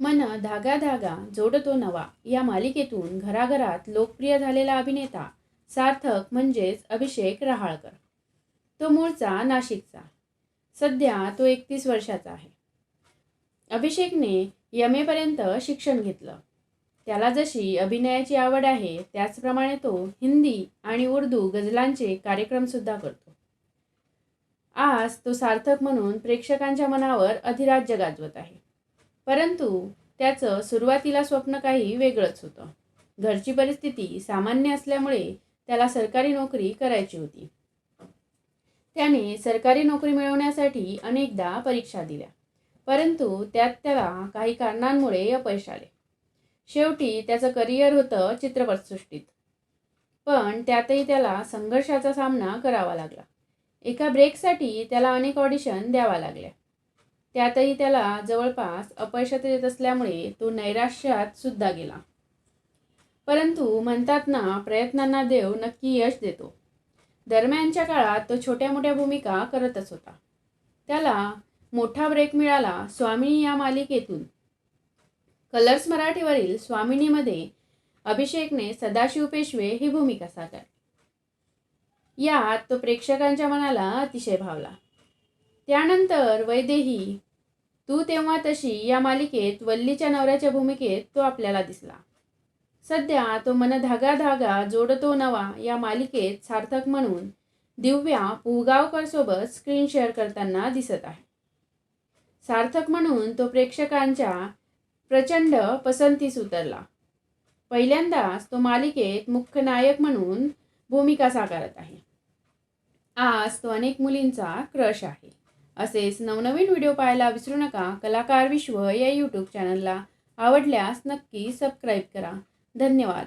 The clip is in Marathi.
मन धागा धागा जोडतो नवा. या मालिकेतून घराघरात लोकप्रिय झालेला अभिनेता सार्थक म्हणजेच अभिषेक रहाळकर. तो मूळचा नाशिकचा. सध्या तो एकतीस वर्षाचा आहे. अभिषेकने यमेपर्यंत शिक्षण घेतलं. त्याला जशी अभिनयाची आवड आहे त्याचप्रमाणे तो हिंदी आणि उर्दू गझलांचे कार्यक्रमसुद्धा करतो. आज तो सार्थक म्हणून प्रेक्षकांच्या मनावर अधिराज्य गाजवत आहे. परंतु त्याचं सुरुवातीला स्वप्न काही वेगळंच होतं. घरची परिस्थिती सामान्य असल्यामुळे त्याला सरकारी नोकरी करायची होती. त्याने सरकारी नोकरी मिळवण्यासाठी अनेकदा परीक्षा दिल्या. परंतु त्यात त्याला काही कारणांमुळे अपयश आले. शेवटी त्याचं करिअर होतं चित्रपटसृष्टीत. पण त्यातही त्याला संघर्षाचा सामना करावा लागला. एका ब्रेकसाठी त्याला अनेक ऑडिशन द्यावा लागल्या. त्यातही त्याला जवळपास अपयशात येत असल्यामुळे तो नैराश्यात सुद्धा गेला. परंतु म्हणतात ना प्रयत्नांना देव नक्की यश देतो. दरम्यानच्या काळात तो छोट्या मोठ्या भूमिका करतच होता. त्याला मोठा ब्रेक मिळाला स्वामिनी या मालिकेतून. कलर्स मराठीवरील स्वामिनीमध्ये अभिषेकने सदाशिव पेशवे ही भूमिका साकारली यात तो प्रेक्षकांच्या मनाला अतिशय भावला. त्यानंतर वैदेही तू तेव्हा तशी या मालिकेत वल्लीच्या नवऱ्याच्या भूमिकेत तो आपल्याला दिसला. सध्या तो मन धागा धागा जोडतो नवा या मालिकेत सार्थक म्हणून दिव्या पुगावकर सोबत स्क्रीन शेअर करताना दिसत आहे. सार्थक म्हणून तो प्रेक्षकांच्या प्रचंड पसंतीस उतरला. पहिल्यांदाच तो मालिकेत मुख्य नायक म्हणून भूमिका साकारत आहे. आज तो अनेक मुलींचा क्रश आहे. असेच नवनवीन व्हिडिओ पाहायला विसरू नका. कलाकार विश्व या यूट्यूब चॅनलला आवडल्यास नक्की सबस्क्राईब करा. धन्यवाद.